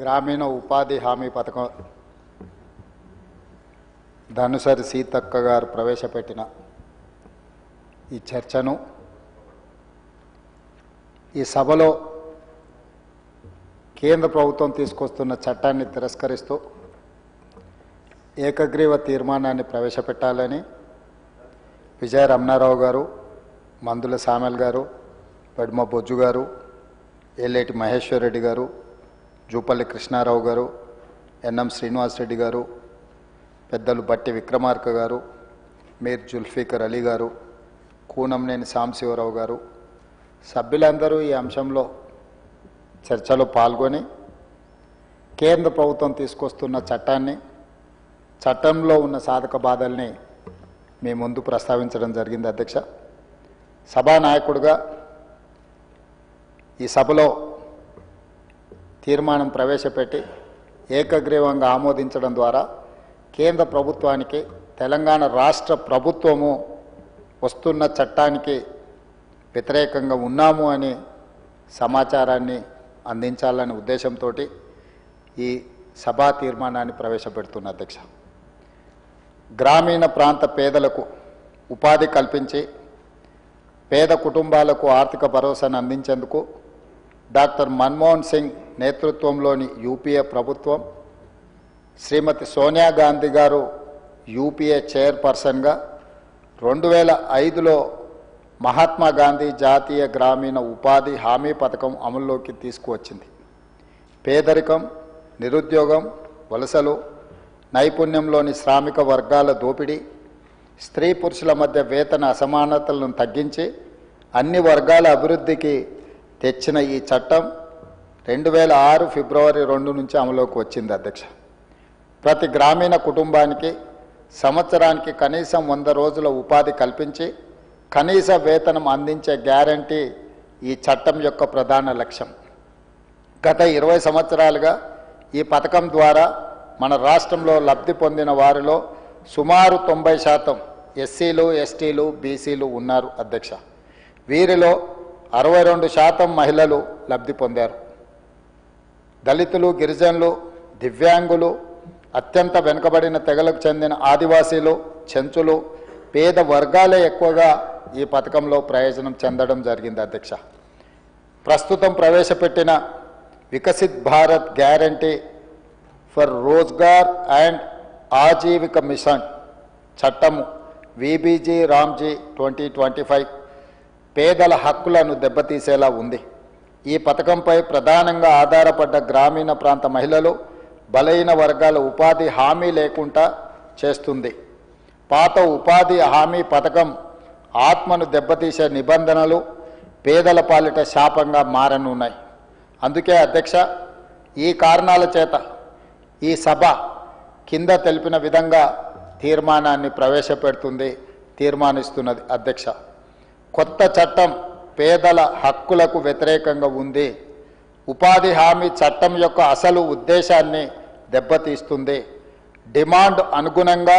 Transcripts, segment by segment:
గ్రామీణ ఉపాధి హామీ పథకం. ధనుసరి సీతక్క గారు ప్రవేశపెట్టిన ఈ చర్చను ఈ సభలో కేంద్ర ప్రభుత్వం తీసుకొస్తున్న చట్టాన్ని తిరస్కరిస్తూ ఏకగ్రీవ తీర్మానాన్ని ప్రవేశపెట్టాలని విజయ రమణారావు గారు మందుల సామెల్ గారు పడిమ బొజ్జు గారు ఎల్లేటి మహేశ్వర్ రెడ్డి గారు జూపల్లి కృష్ణారావు గారు ఎన్ఎం శ్రీనివాసరెడ్డి గారు పెద్దలు బట్టి విక్రమార్క గారు మీర్ జుల్ఫీకర్ అలీ గారు కూనంనేని సాంశివరావు గారు. సభ్యులందరూ ఈ అంశంలో చర్చలో పాల్గొని కేంద్ర ప్రభుత్వం తీసుకొస్తున్న చట్టాన్ని చట్టంలో ఉన్న సాధక బాధల్ని మీ ముందు ప్రస్తావించడం జరిగింది అధ్యక్ష. సభానాయకుడుగా ఈ సభలో తీర్మానం ప్రవేశపెట్టి ఏకగ్రీవంగా ఆమోదించడం ద్వారా కేంద్ర ప్రభుత్వానికి తెలంగాణ రాష్ట్ర ప్రభుత్వము వస్తున్న చట్టానికి వ్యతిరేకంగా ఉన్నాము అని సమాచారాన్ని అందించాలనే ఉద్దేశంతో ఈ సభా తీర్మానాన్ని ప్రవేశపెడుతున్న అధ్యక్ష. గ్రామీణ ప్రాంత పేదలకు ఉపాధి కల్పించి పేద కుటుంబాలకు ఆర్థిక భరోసాను అందించేందుకు డాక్టర్ మన్మోహన్ సింగ్ నేతృత్వంలోని యూపీఏ ప్రభుత్వం శ్రీమతి సోనియా గాంధీ గారు యూపీఏ చైర్పర్సన్గా రెండు వేల ఐదులో మహాత్మా గాంధీ జాతీయ గ్రామీణ ఉపాధి హామీ పథకం అమల్లోకి తీసుకువచ్చింది. పేదరికం నిరుద్యోగం వలసలు నైపుణ్యంలోని శ్రామిక వర్గాల దోపిడీ స్త్రీ పురుషుల మధ్య వేతన అసమానతలను తగ్గించి అన్ని వర్గాల అభివృద్ధికి తెచ్చిన ఈ చట్టం రెండు వేల ఆరు ఫిబ్రవరి రెండు నుంచి అమలులోకి వచ్చింది అధ్యక్ష. ప్రతి గ్రామీణ కుటుంబానికి సంవత్సరానికి కనీసం వంద రోజుల ఉపాధి కల్పించి కనీస వేతనం అందించే గ్యారంటీ ఈ చట్టం యొక్క ప్రధాన లక్ష్యం. గత ఇరవై సంవత్సరాలుగా ఈ పథకం ద్వారా మన రాష్ట్రంలో లబ్ధి పొందిన వారిలో సుమారు తొంభై శాతం ఎస్సీలు ఎస్టీలు బీసీలు ఉన్నారు అధ్యక్ష. వీరిలో అరవై రెండు శాతం మహిళలు లబ్ధి పొందారు. దళితులు గిరిజనులు దివ్యాంగులు అత్యంత వెనుకబడిన తెగలకు చెందిన ఆదివాసీలు చెంచులు పేద వర్గాలే ఎక్కువగా ఈ పథకంలో ప్రయోజనం చెందడం జరిగింది అధ్యక్ష. ప్రస్తుతం ప్రవేశపెట్టిన Viksit Bharat guarantee for Rozgar and Ajeevika mission చట్టము V B G Ramji twenty twenty five పేదల హక్కులను దెబ్బతీసేలా ఉంది. ఈ పథకంపై ప్రధానంగా ఆధారపడ్డ గ్రామీణ ప్రాంత మహిళలు బలహీన వర్గాల ఉపాధి హామీ లేకుండా చేస్తుంది. పాత ఉపాధి హామీ పథకం ఆత్మను దెబ్బతీసే నిబంధనలు పేదల పాలిట శాపంగా మారనున్నాయి. అందుకే అధ్యక్ష ఈ కారణాల చేత ఈ సభ కింద తెలిపిన విధంగా తీర్మానాన్ని ప్రవేశపెడుతుంది తీర్మానిస్తున్నది అధ్యక్ష. కొత్త చట్టం పేదల హక్కులకు వ్యతిరేకంగా ఉంది. ఉపాధి హామీ చట్టం యొక్క అసలు ఉద్దేశాన్ని దెబ్బతీస్తుంది. డిమాండ్ అనుగుణంగా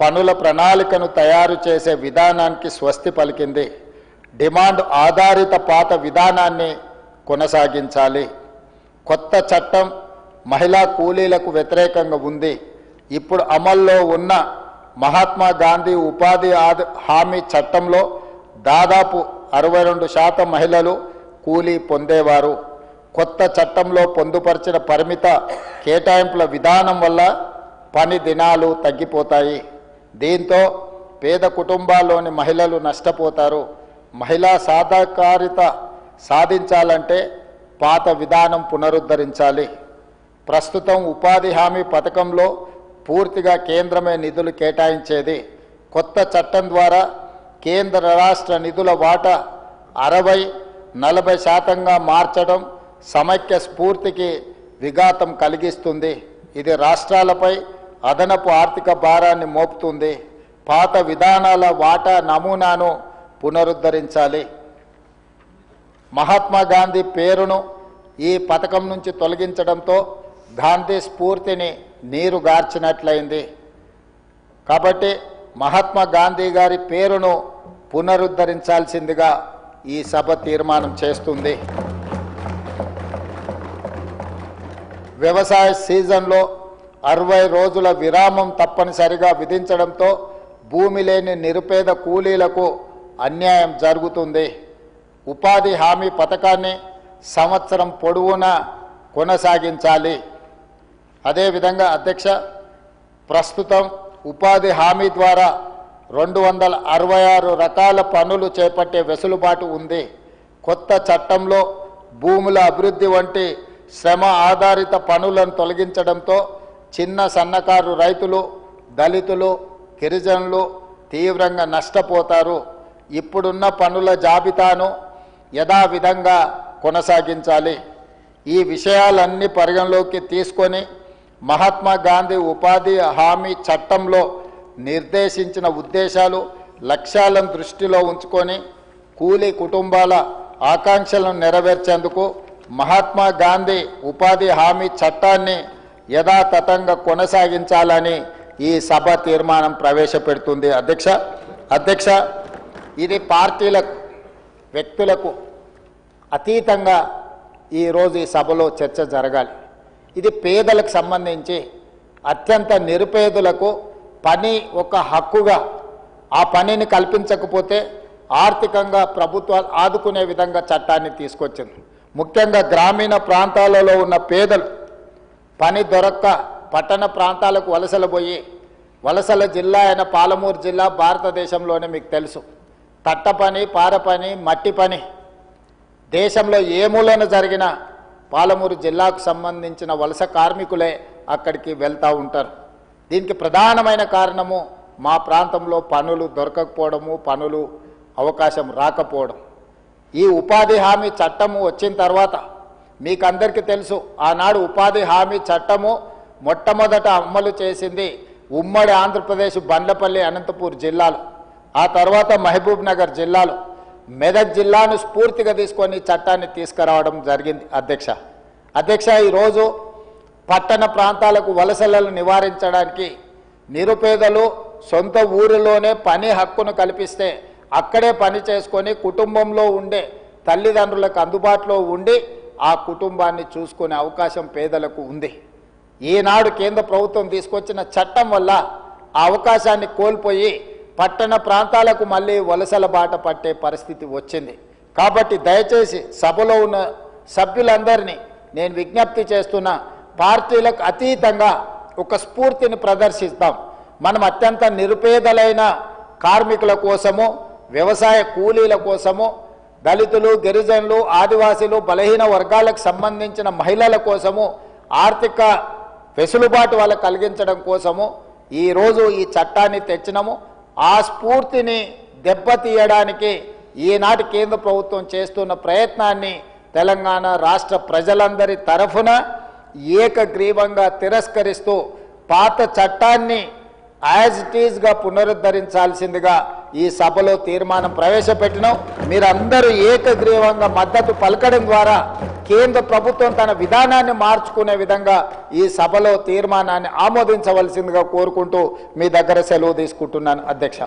పనుల ప్రణాళికను తయారు చేసే విధానానికి స్వస్తి పలికింది. డిమాండ్ ఆధారిత పాత విధానాన్ని కొనసాగించాలి. కొత్త చట్టం మహిళా కూలీలకు వ్యతిరేకంగా ఉంది. ఇప్పుడు అమల్లో ఉన్న మహాత్మా గాంధీ ఉపాధి హామీ చట్టంలో దాదాపు అరవై రెండు శాతం మహిళలు కూలీ పొందేవారు. కొత్త చట్టంలో పొందుపరిచిన పరిమిత కేటాయింపుల విధానం వల్ల పని దినాలు తగ్గిపోతాయి. దీంతో పేద కుటుంబాల్లోని మహిళలు నష్టపోతారు. మహిళా సాధికారిత సాధించాలంటే పాత విధానం పునరుద్ధరించాలి. ప్రస్తుతం ఉపాధి హామీ పథకంలో పూర్తిగా కేంద్రమే నిధులు కేటాయించేది. కొత్త చట్టం ద్వారా కేంద్ర రాష్ట్ర నిధుల వాటా అరవై నలభై శాతంగా మార్చడం సమైక్య స్ఫూర్తికి విఘాతం కలిగిస్తుంది. ఇది రాష్ట్రాలపై అదనపు ఆర్థిక భారాన్ని మోపుతుంది. పాత విధానాల వాటా నమూనాను పునరుద్ధరించాలి. మహాత్మా గాంధీ పేరును ఈ పథకం నుంచి తొలగించడంతో గాంధీ స్ఫూర్తిని నీరు గార్చినట్లయింది. కాబట్టి మహాత్మా గాంధీ గారి పేరును పునరుద్ధరించాల్సిందిగా ఈ సభ తీర్మానం చేస్తుంది. వ్యవసాయ సీజన్లో అరవై రోజుల విరామం తప్పనిసరిగా విధించడంతో భూమి లేని నిరుపేద కూలీలకు అన్యాయం జరుగుతుంది. ఉపాధి హామీ పథకాన్ని సంవత్సరం పొడవునా కొనసాగించాలి. అదేవిధంగా అధ్యక్ష ప్రస్తుతం ఉపాధి హామీ ద్వారా రెండు వందల అరవై ఆరు రకాల పనులు చేపట్టే వెసులుబాటు ఉంది. కొత్త చట్టంలో భూముల అభివృద్ధి వంటి శ్రమ ఆధారిత పనులను తొలగించడంతో చిన్న సన్నకారు రైతులు దళితులు గిరిజనులు తీవ్రంగా నష్టపోతారు. ఇప్పుడున్న పనుల జాబితాను యథావిధంగా కొనసాగించాలి. ఈ విషయాలన్నీ పరిగణలోకి తీసుకొని మహాత్మా గాంధీ ఉపాధి హామీ చట్టంలో నిర్దేశించిన ఉద్దేశాలు లక్ష్యాలను దృష్టిలో ఉంచుకొని కూలీ కుటుంబాల ఆకాంక్షలను నెరవేర్చేందుకు మహాత్మా గాంధీ ఉపాధి హామీ చట్టాన్ని యథాతథంగా కొనసాగించాలని ఈ సభ తీర్మానం ప్రవేశపెడుతుంది. అధ్యక్ష అధ్యక్ష ఇది పార్టీలకు వ్యక్తులకు అతీతంగా ఈరోజు ఈ సభలో చర్చ జరగాలి. ఇది పేదలకు సంబంధించి అత్యంత నిరుపేదలకు పని ఒక హక్కుగా ఆ పనిని కల్పించకపోతే ఆర్థికంగా ప్రభుత్వాలు ఆదుకునే విధంగా చట్టాన్ని తీసుకొచ్చింది. ముఖ్యంగా గ్రామీణ ప్రాంతాలలో ఉన్న పేదలు పని దొరక్క పట్టణ ప్రాంతాలకు వలసలు పోయి వలసల జిల్లా అయిన పాలమూరు జిల్లా భారతదేశంలోనే మీకు తెలుసు. తట్ట పని పార పని మట్టి పని. దేశంలో ఏ మూలన జరిగిన పాలమూరు జిల్లాకు సంబంధించిన వలస కార్మికులే అక్కడికి వెళ్తూ ఉంటారు. దీనికి ప్రధానమైన కారణము మా ప్రాంతంలో పనులు దొరకకపోవడము పనులు అవకాశం రాకపోవడం. ఈ ఉపాధి హామీ చట్టము వచ్చిన తర్వాత మీకు అందరికీ తెలుసు ఆనాడు ఉపాధి హామీ చట్టము మొట్టమొదట అమలు చేసింది ఉమ్మడి ఆంధ్రప్రదేశ్ బండ్లపల్లి అనంతపూర్ జిల్లాలో ఆ తర్వాత మహబూబ్ నగర్ జిల్లాలో. మెదక్ జిల్లాను స్ఫూర్తిగా తీసుకొని చట్టాన్ని తీసుకురావడం జరిగింది అధ్యక్ష. అధ్యక్ష ఈరోజు పట్టణ ప్రాంతాలకు వలసలను నివారించడానికి నిరుపేదలు సొంత ఊరిలోనే పని హక్కును కల్పిస్తే అక్కడే పని చేసుకొని కుటుంబంలో ఉండే తల్లిదండ్రులకు అందుబాటులో ఉండి ఆ కుటుంబాన్ని చూసుకునే అవకాశం పేదలకు ఉంది. ఈనాడు కేంద్ర ప్రభుత్వం తీసుకొచ్చిన చట్టం వల్ల ఆ అవకాశాన్ని కోల్పోయి పట్టణ ప్రాంతాలకు మళ్ళీ వలసల బాట పట్టే పరిస్థితి వచ్చింది. కాబట్టి దయచేసి సభలో ఉన్న సభ్యులందరినీ నేను విజ్ఞప్తి చేస్తున్న పార్టీలకు అతీతంగా ఒక స్ఫూర్తిని ప్రదర్శిస్తాం. మనం అత్యంత నిరుపేదలైన కార్మికుల కోసము వ్యవసాయ కూలీల కోసము దళితులు గిరిజనులు ఆదివాసీలు బలహీన వర్గాలకు సంబంధించిన మహిళల కోసము ఆర్థిక వెసులుబాటు వాళ్ళకు కలిగించడం కోసము ఈరోజు ఈ చట్టాన్ని తెచ్చినము. ఆ స్ఫూర్తిని దెబ్బతీయడానికి ఈనాటి కేంద్ర ప్రభుత్వం చేస్తున్న ప్రయత్నాన్ని తెలంగాణ రాష్ట్ర ప్రజలందరి తరఫున ఏకగ్రీవంగా తిరస్కరిస్తూ పాత చట్టాన్ని యాజ్ ఇట్ ఈజ్గా పునరుద్ధరించాల్సిందిగా ఈ సభలో తీర్మానం ప్రవేశపెట్టినాం మీరందరూ ఏకగ్రీవంగా మద్దతు పలకడం ద్వారా కేంద్ర ప్రభుత్వం తన విధానాన్ని మార్చుకునే విధంగా ఈ సభలో తీర్మానాన్ని ఆమోదించవలసిందిగా కోరుకుంటూ మీ దగ్గర సెలవు తీసుకుంటున్నాను అధ్యక్ష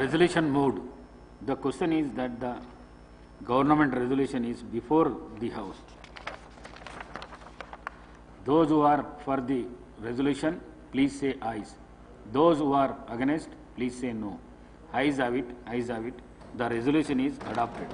resolution moved. The question is that the government resolution is before the house. Those who are for the resolution, please say ayes. Those who are against, please say no. Ayes have it, ayes have it. The resolution is adopted.